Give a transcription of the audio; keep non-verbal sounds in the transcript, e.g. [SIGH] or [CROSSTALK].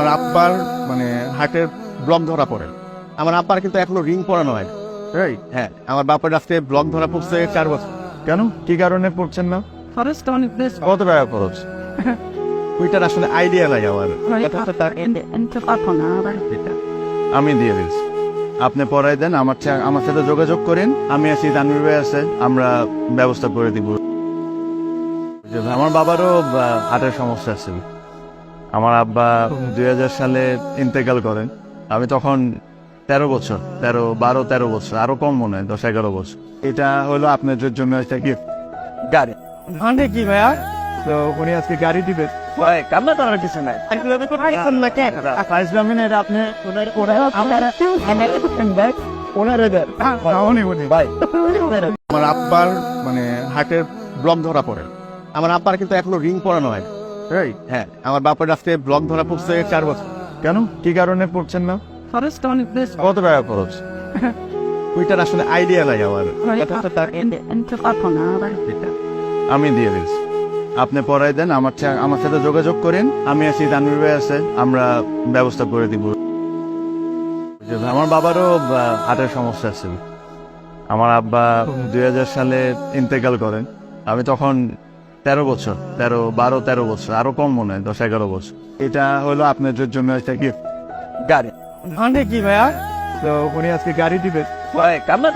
আমার আব্বার মানে হার্টের ব্লক ধরা পড়ে। আমার আব্বার কিন্তু এখনও রিং পরানো হয় এই হ্যাঁ আমার বাবার আজকে ব্লক ধরা পড়ছে চার বছর। কেন? কি কারণে পড়ছেন না? This কত টাকা খরচ? ওইটার আসলে আইডিয়া নাই আমার. আমি দিয়ে দিচ্ছি আপনি পড়াই দেন আমার আমার সাথে যোগাযোগ করেন। আমি আছি তানভীর ভাই আছে আমরা ব্যবস্থা করে দিব। আমার বাবারও আহ, হার্টের সমস্যা ছিল। আমার আব্বা দুই হাজার সালে ইন্তেকাল করেন। আমি তখন তেরো বছর তেরো বারো তেরো বছর আরও কম মনে হয় দশ এগারো বছর। এটা হলো আপনাদের জন্য একটা গিফট গাড়ি। মানে কি ভাইয়া? তো উনি আজকে গাড়ি দিবে করার কিছু নাই। আপনি ভাই। আমার আব্বার মানে হার্টের ব্লক ধরা পড়ে। আমার আব্বার কিন্তু এখনও রিং পরানো হয় এই হ্যাঁ। আমার বাবার আজকে ব্লক ধরা পড়ছে চার বছর। কেন? কি কারণে পড়ছেন না? on this কত টাকা খরচ? [LAUGHS] ওইটার আসলে আইডিয়া নাই আমার। Patona. আমি দিয়ে দিচ্ছি আপনি পড়াই দেন আমার আমার সাথে যোগাযোগ করেন। আমি আছি তানভীর ভাই আছে আমরা ব্যবস্থা করে দিব। আমার বাবারও আহ, হার্টের সমস্যা ছিল। আমার আব্বা দুই হাজার সালে ইন্তেকাল করেন। আমি তখন তেরো বছর তেরো বারো তেরো বছর আরও কম মনে হয় দশ এগারো বছর এটা হলো আপনাদের জন্য একটা গিফট গাড়ি মানে কি ভাইয়া তো উনি আজকে গাড়ি দিবেন কামনা